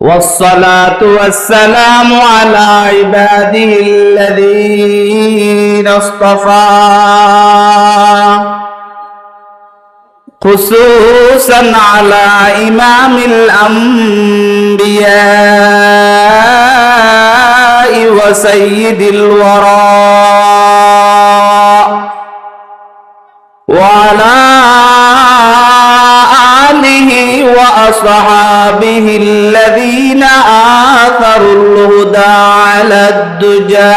والصلاة والسلام على عباده الذين اصطفى. خصوصا على إمام الأنبياء وسيد الوراء وعلى وأصحابه الذين آثروا الهدى على الدجى.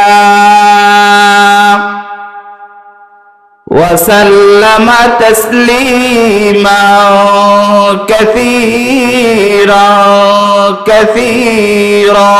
وسلم تسليما كثيرا كثيرا.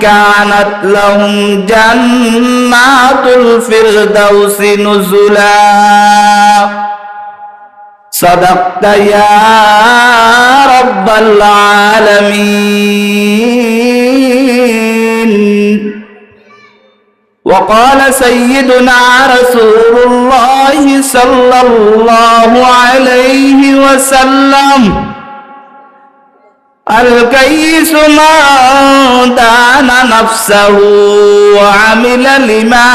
كانت لهم جنات الفردوس نزلا. صدقت يا رب العالمين. وقال سيدنا رسول الله صلى الله عليه وسلم الكيس من دان نفسه وعمل لما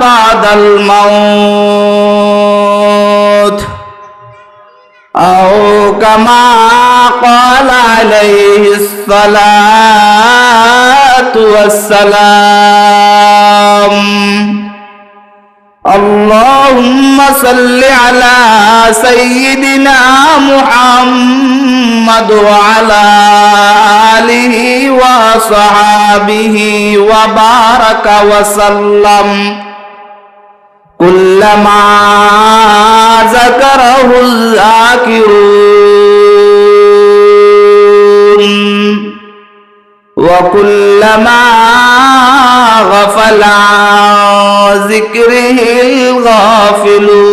بعد الموت. أو كما قال عليه الصلاة والسلام. اللهم صل على سيدنا محمد وعلى آله وصحابه وبارك وسلم. كلما ذكره الذاكرون. وكلما غفل وذكره الغافلون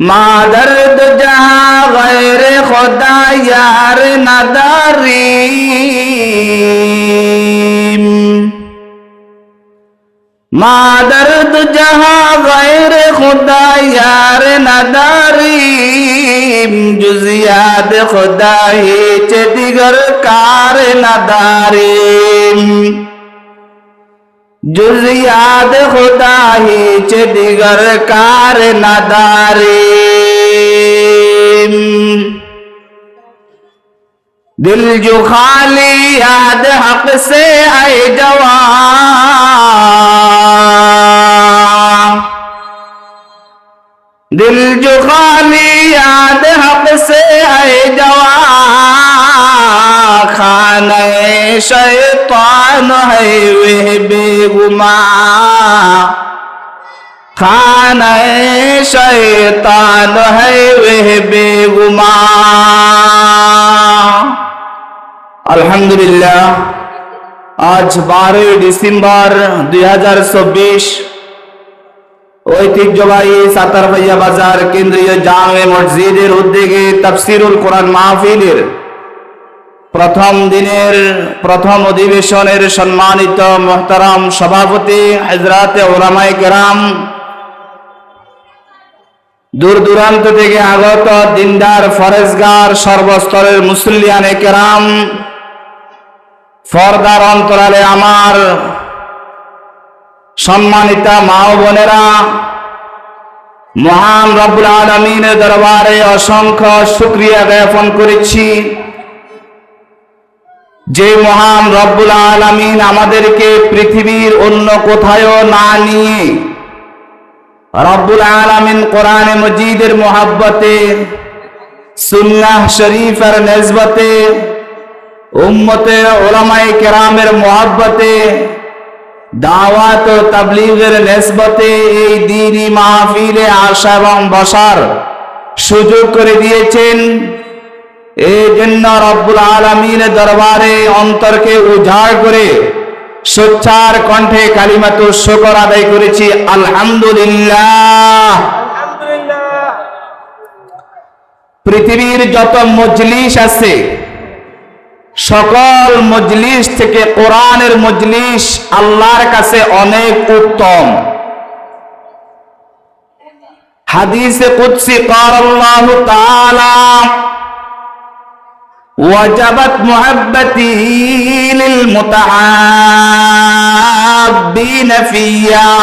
مادر دجا غير خدا یار نداری ما درد جہاں غیر خدا یار نداریم جزیاد خدا ہی چے دیگر کار نداریم جزیاد خدا ہی چے دیگر کار نداریم دل جو خالی یاد حق سے اے جوان دل جو خالی یاد حق سے اے جوان خانہ شیطان ہے وہ بے گمان خانہ شیطان ہے وہ بے گمان আলহামদুলিল্লাহ, আজ বারোই ডিসেম্বর দুই হাজার চব্বিশ, ঐতিহ্যবাহী সাতারবাইয়া বাজার কেন্দ্রীয় জামে মসজিদের উদ্যোগে তফসিরুল কোরআন মাহফিলের প্রথম দিনের প্রথম অধিবেশনের সম্মানিত মোহতারাম সভাপতি হজরত ওলামাই কেরাম দূর দূরান্ত থেকে আগত দিনদার ফরেজগার সর্বস্তরের মুসলিয়ানে কেরাম ফরদার অন্তরালে আমার সম্মানিতা মা বোনেরা, মহান রব্বুল আলমিনের দরবারে অসংখ্য শুক্রিয়া জ্ঞাপন করেছি যে মহান রব্বুল আলমিন আমাদেরকে পৃথিবীর অন্য কোথায়ও না নিয়ে রব্বুল আলমিন কোরআনে মজিদের মোহাব্বতে, সুন্নাহ শরীফের নেজবতে উম্মতে ওলামাই কেরামের মোহাব্বতে দাওয়াত ও তাবলিগের নেসবতে এই দিনই মাহফিলে আসা এবং বসার সুযোগ করে দিয়েছেন। এই জন্য রব্বুল আলমিনের দরবারে অন্তরকে উজাড় করে সোচ্চার কণ্ঠে কালিমাতু শকর আদায় করেছি আলহামদুলিল্লাহ। পৃথিবীর যত মজলিস আছে সকল মজলিস থেকে কোরআনের মজলিস আল্লাহর কাছে অনেক উত্তম হাদিসে কুদসি قال الله تعالى وجبت محبتي للمتعابين فيا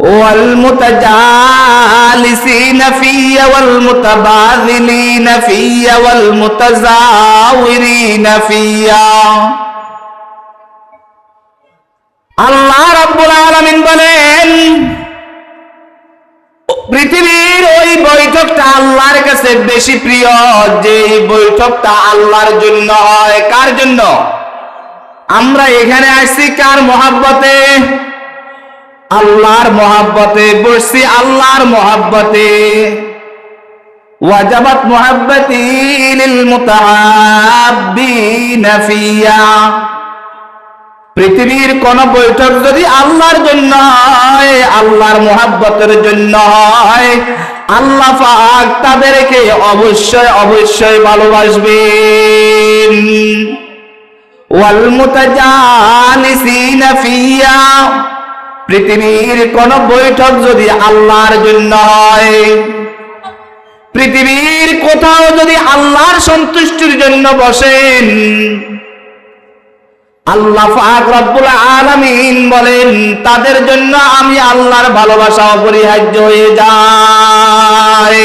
والمتجالسين في والمتباذلين في والمتزاورين في আল্লাহ রাব্বুল আলামিন বলেন পৃথিবীর ওই বৈঠকটা আল্লাহর কাছে বেশি প্রিয় যে এই বৈঠকটা আল্লাহর জন্য হয় কার জন্য আমরা এখানে আসছি কার মহাব্বতে আল্লাহর মহাব্বতে, বসছি আল্লাহর মহাব্বতে। ওয়াজাবাত মুহাব্বতি লিল পৃথিবীর কোন বৈঠক যদি আল্লাহর জন্য হয়, আল্লাহর মোহাব্বতের জন্য হয়, আল্লাহ পাক তাদেরকে অবশ্যই অবশ্যই ভালোবাসবেন। ওয়াল মুতাজালিসিনা পৃথিবীর কোন বৈঠক যদি আল্লাহর জন্য হয়, পৃথিবীর কোথাও যদি আল্লাহর সন্তুষ্টির জন্য বসেন, আল্লাহ রব্বুল আলামিন বলেন, তাদের জন্য আমি আল্লাহর ভালোবাসা অপরিহার্য হয়ে যায়।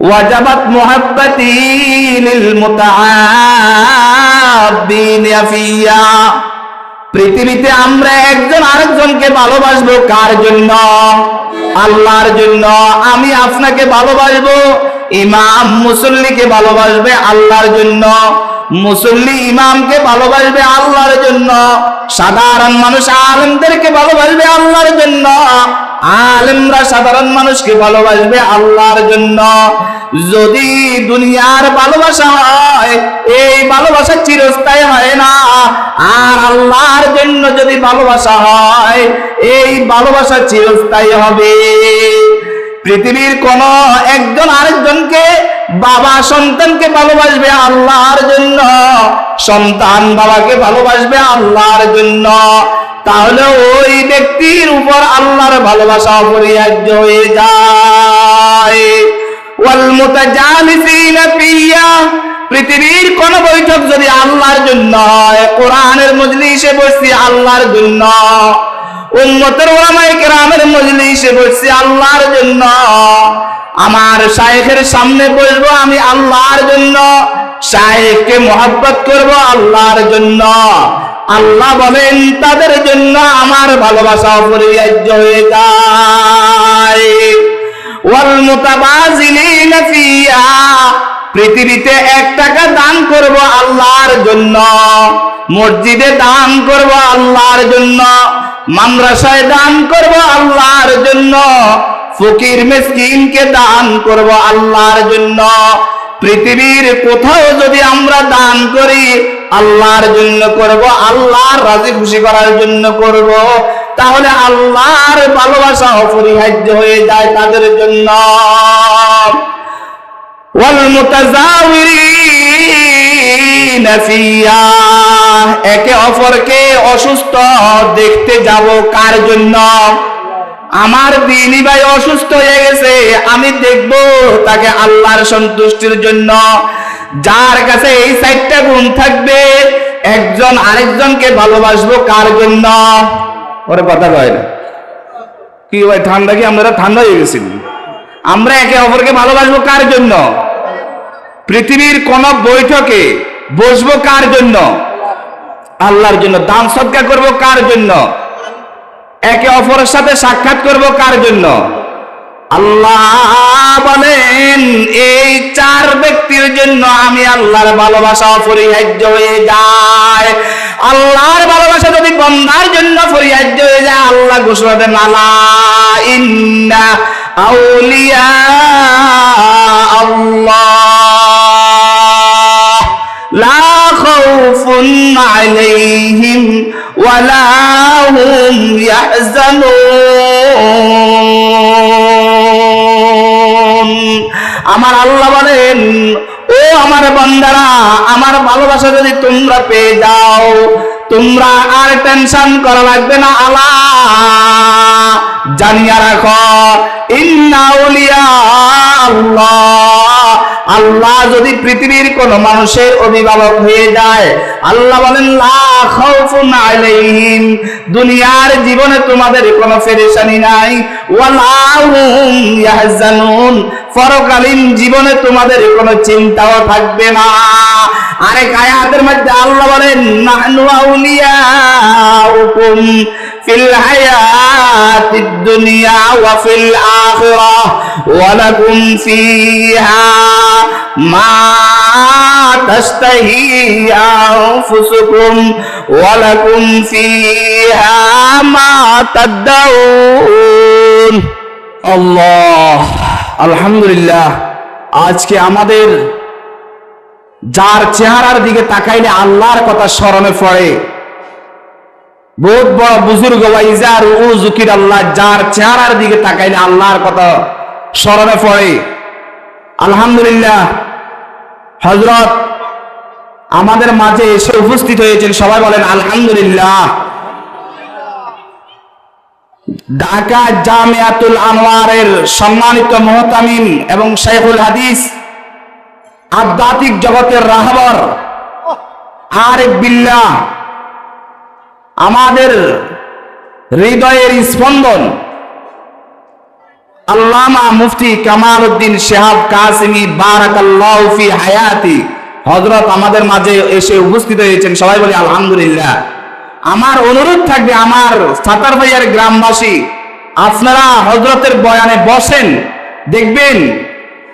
ওয়াজাবাত মুহাব্বতি লিল মুতাআব্বিন পৃথিবীতে আমরা একজন আরেকজনকে ভালোবাসবো কার জন্য? আল্লাহর জন্য। আমি আপনাকে ভালোবাসবো, ইমাম মুসল্লিকে ভালোবাসবে আল্লাহর জন্য। মুসল্লি ইমামকে ভালোবাসবে আল্লাহর জন্য। সাধারণ মানুষ আলেমদেরকে ভালোবাসবে আল্লাহর জন্য। আলেমরা সাধারণ মানুষকে ভালোবাসবে আল্লাহর জন্য। যদি দুনিয়ার ভালোবাসা হয়, এই ভালোবাসা চিরস্থায়ী হয় না। আর আল্লাহর জন্য যদি ভালোবাসা হয়, এই ভালোবাসা চিরস্থায়ী হবে। পৃথিবীর কোন একজন আরেকজনকে, বাবা সন্তানকে ভালোবাসবে আল্লাহর জন্য, সন্তান বাবাকে ভালোবাসবে আল্লাহর জন্য। তাহলে ওই ব্যক্তির উপর আল্লাহর ভালোবাসা অপরিহার্য হয়ে যায়। ওয়াল মুতাজালিসিনা ফিয়া পৃথিবীর কোন বৈঠক যদি আল্লাহর জন্য হয়, কোরআনের মজলিসে বসছি আল্লাহর জন্য। উম্মতের ওলামায়ে কেরামের মজলিসে বসছি আল্লাহর জন্য। আমার শায়েখের সামনে বসবো আমি আল্লাহর জন্য। শায়েখকে মোহাব্বত করব আল্লাহর জন্য। আল্লাহ বলেন, তাদের জন্য আমার ভালোবাসা অপরিহার্য হয়ে যায়। ওয়াল মুতাবাজিলিনা পৃথিবীতে এক টাকা দান করব আল্লাহর জন্য, মসজিদে দান করব আল্লাহর জন্য, মাদ্রাসায় দান করব আল্লাহর জন্য, ফকির মিসকিনকে দান করব আল্লাহর জন্য। পৃথিবীর কোথাও যদি আমরা দান করি, আল্লাহর জন্য করব, আল্লাহর রাজি খুশি করার জন্য করব, তাহলে আল্লাহর ভালোবাসা অপরিহার্য হয়ে যায় তাদের জন্য। একে অপরকে অসুস্থ দেখতে যাব কার জন্য? আমার দিনী ভাই অসুস্থ হয়ে গেছে, আমি দেখব তাকে আল্লাহর সন্তুষ্টির জন্য। যার কাছে এই সাইডটা গুণ থাকবে, একজন আরেকজনকে ভালোবাসবো কার জন্য? ওরে কথা কয় না কি ভাই, ঠান্ডা কি আমরা ঠান্ডা হয়ে গেছিল? আমরা একে অপরকে ভালোবাসবো কার জন্য? পৃথিবীর কোন বৈঠকে বসবো কার জন্য? আল্লাহর জন্য। দান সৎকার করব কার জন্য? একে অপরের সাথে সাক্ষাৎ করব কার জন্য? আল্লাহ বলেন, এই চার ব্যক্তির জন্য আমি আল্লাহর ভালোবাসা অপরিহার্য হয়ে যায়। আল্লাহর ভালোবাসা যদি বন্দার জন্য পরিহার্য হয়ে যায়, আল্লাহ ঘোষণা দেন, আলা ইন্না আউলিয়া আল্লাহ لا خوف عليهم ولا هم يحزنون আমার আল্লাহ বলেন ও আমার বান্দারা আমার ভালোবাসা যদি তোমরা পেয়ে যাও তোমরা আর টেনশন করা লাগবে না আলা জানিয়া রাখ আল্লাহ। আল্লাহ যদি পৃথিবীর কোন মানুষের অভিভাবক হয়ে যায়, আল্লাহ বলেন দুনিয়ার জীবনে তোমাদের কোনো ফেরেশানি নাই। ইয়াহজানুন, পরকালীন জীবনে তোমাদের কোনো চিন্তাও থাকবে না। আরেক আয়াতের মধ্যে আল্লাহ বলেন ফিল হায়াতিদ দুনিয়া ওয়া ফিল আখিরাহ ওয়া লাকুম ফিহা মা আনফুসুকুম ওয়া লাকুম ফিহা মা তাদউন। আল্লাহ, আলহামদুলিল্লাহ, আজকে আমাদের যার চেহারার দিকে তাকাইলে আল্লাহর কথা স্মরণে পড়ে। বহুত বড় বুজুর্গ ওয়াইজার ও জুকির আল্লাহ যার চেহারার দিকে তাকাইলে আল্লাহর কথা স্মরণে পড়ে। আলহামদুলিল্লাহ হজরত আমাদের মাঝে এসে উপস্থিত হয়েছেন। সবাই বলেন, আলহামদুলিল্লাহ। ঢাকা জামিয়াতুল আনোয়ারের সম্মানিত মোহতামিম এবং শেখুল হাদিস আধ্যাত্মিক জগতের রাহবর আরেক বিল্লাহ আমাদের হৃদয়ের স্পন্দন। আল্লামা মুফতি কামাল উদ্দিন শেহাব কাসিমি বারাকাল্লাহু ফি হায়াতি। হজরত আমাদের মাঝে এসে উপস্থিত হয়েছেন, সবাই বলি আলহামদুলিল্লাহ। আমার অনুরোধ থাকবে আমার সাতার ভাইয়ার গ্রামবাসী, আপনারা হজরতের বয়ানে বসেন, দেখবেন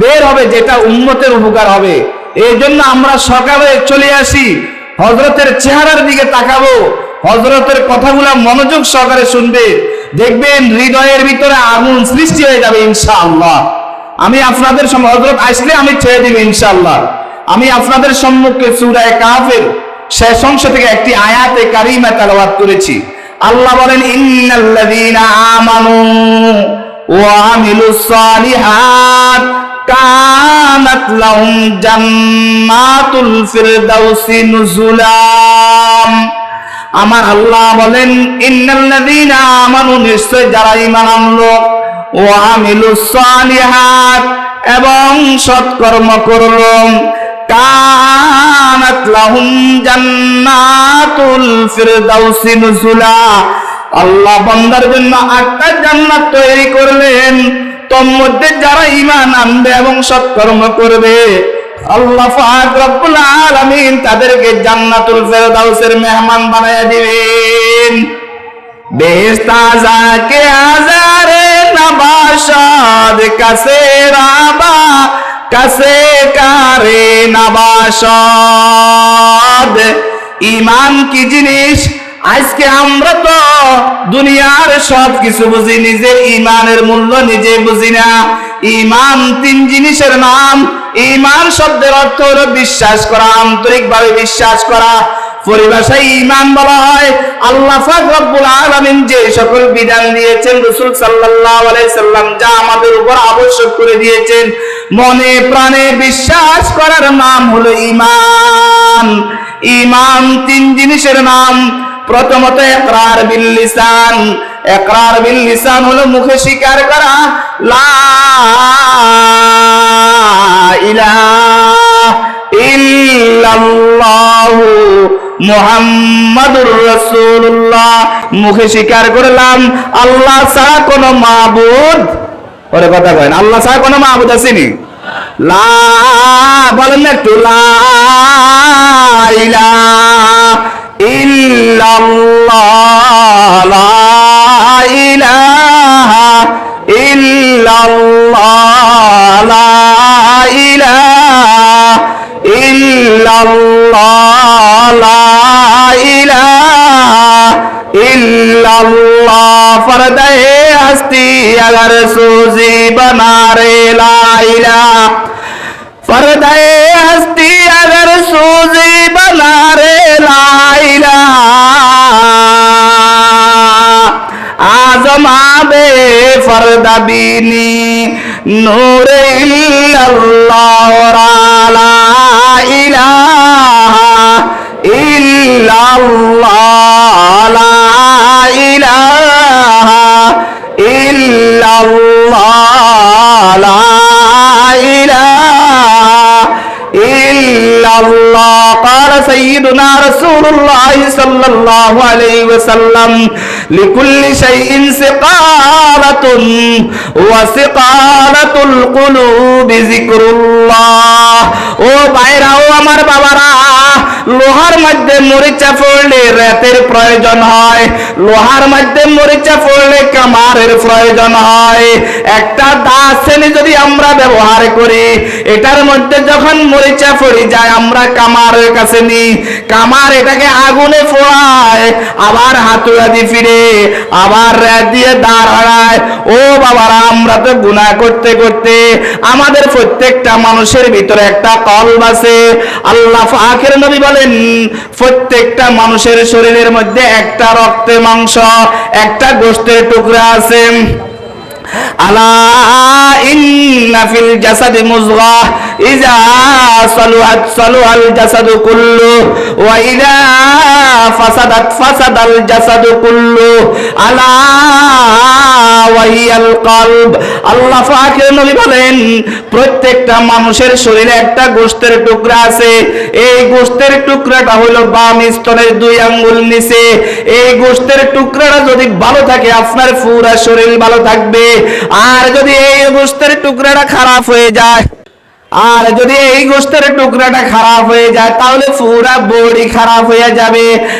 বের হবে যেটা উন্মতের উপকার হবে। এই জন্য আমরা সকালে চলে আসি হজরতের চেহারার দিকে তাকাবো। হজরতের কথাগুলো মনোযোগ সহকারে শুনবে। দেখবেন হৃদয়ের ভিতরে আগুন সৃষ্টি হয়ে যাবে ইনশাআল্লাহ। আমি আপনাদের হজরত আসলে আমি ছেড়ে দিব ইনশাআল্লাহ। আমি আপনাদের সম্মুখে সূরায়ে কাফের শেষ অংশ থেকে একটি আয়াতে কারিমা তেলাওয়াত করেছি। আল্লাহ বলেন, ইন্নাল্লাযীনা আমানু আমার আল্লাহ বলেন, ইন্নাল্লাযীনা আমানু, নিশ্চয় যারা ঈমান আনলো। ও আমিলুস সালিহাত এবং সৎকর্ম করল। কানাত লাহুম জান্নাতুল ফিরদাউসি নুজুলা। আল্লাহ বান্দার জন্য আটটা জান্নাত তৈরি করলেন। তোর মধ্যে যারা ইমান আনবে এবং সৎকর্ম করবে, আল্লাহ পাক রব্বুল আলামিন তাদেরকে জান্নাতুল ফেরদাউসের মেহমান বানায়া দিবেন। বেহেস্তা যাকে আজারে নবাসাদ, কাছে রাবা, কাছে কারে নবাসাদ। ইমান কি জিনিস? আজকে আমরা তো দুনিয়ার সব কিছু বুঝি নিজের ইমানের মূল্য নিজে বুঝি না। ইমান তিন জিনিসের নাম। ইমান শব্দের অর্থ হলো বিশ্বাস করা, আন্তরিকভাবে বিশ্বাস করা। পরিভাষায় ইমান বলা হয়, আল্লাহ রব্বুল আলামিন যে সকল বিধান দিয়েছেন, রাসূল আলাইহি সাল্লাম যা আমাদের উপর আবশ্যক করে দিয়েছেন, মনে প্রাণে বিশ্বাস করার নাম হলো ইমান ইমান তিন জিনিসের নাম। প্রথমত একরার বিল লিসান একরার বিল লিসান হলো মুখে স্বীকার করা, লা ইলাহা ইল্লাল্লাহু মুহাম্মাদুর রাসূলুল্লাহ। মুখে স্বীকার করলাম, আল্লাহ ছাড়া কোনো মাবুদ, ওরে কথা কয় আল্লাহ ছাড়া কোনো মাবুদ আসেনি। লা, বলেন না একটু, লা ইলাহা ইল্লাল্লাহ লা ইলাহা ইল্লাল্লাহ লা ইলাহা ইল্লাল্লাহ লা পর্দায় হস্তি আগর সুজি বনা রে লাইলা আজমাবে ফরদাবিনি নূর ইল্লাল্লাহ লা ইলাহা ইল্লাল্লাহ লা ইলাহা ইল্লাল্লাহ লা الله. قال سيدنا رسول الله صلى الله عليه وسلم লিকুল্লি শাইইন সিকারাতুন ওয়া সিকারাতুল কুলুবি যিকরুল্লাহ। ও ভাইরা আমার বাবারা, লোহার মধ্যে মরিচা পড়লে রেতের প্রয়োজন হয়, লোহার মধ্যে মরিচা পড়লে কামারের প্রয়োজন হয়। একটা দা শ্রেণি যদি আমরা ব্যবহার করি, এটার মধ্যে যখন মরিচা পড়ে যায়, আমরা কামারের কাছে নিই। কামার এটাকে আগুনে ফোড়ায়, আবার হাতুড়া দিয়ে ফিরে আবার দিয়ে দাঁড়ায়। ও বাবারা, আমরা তো গুনাহ করতে করতে আমাদের প্রত্যেকটা মানুষের ভিতরে একটা কলব আছে। আল্লাহ আখের নবী বলেন, প্রত্যেকটা মানুষের শরীরের মধ্যে একটা রক্তে মাংস, একটা গোষ্ঠের টুকরা আছে। প্রত্যেকটা মানুষের শরীরে একটা গোশতের টুকরা আছে। এই গোশতের টুকরাটা হলো বাম স্তনের দুই আঙ্গুল নিচে। এই গোশতের টুকরাটা যদি ভালো থাকে, আপনার পুরা শরীর ভালো থাকবে। আর যদি এই গোস্তের টুকরাটা খারাপ হয়ে যায়, আর যদি এই গোস্তের টুকরাটা খারাপ হয়ে যায়, তাহলে পুরা বডি খারাপ হয়ে যাবে।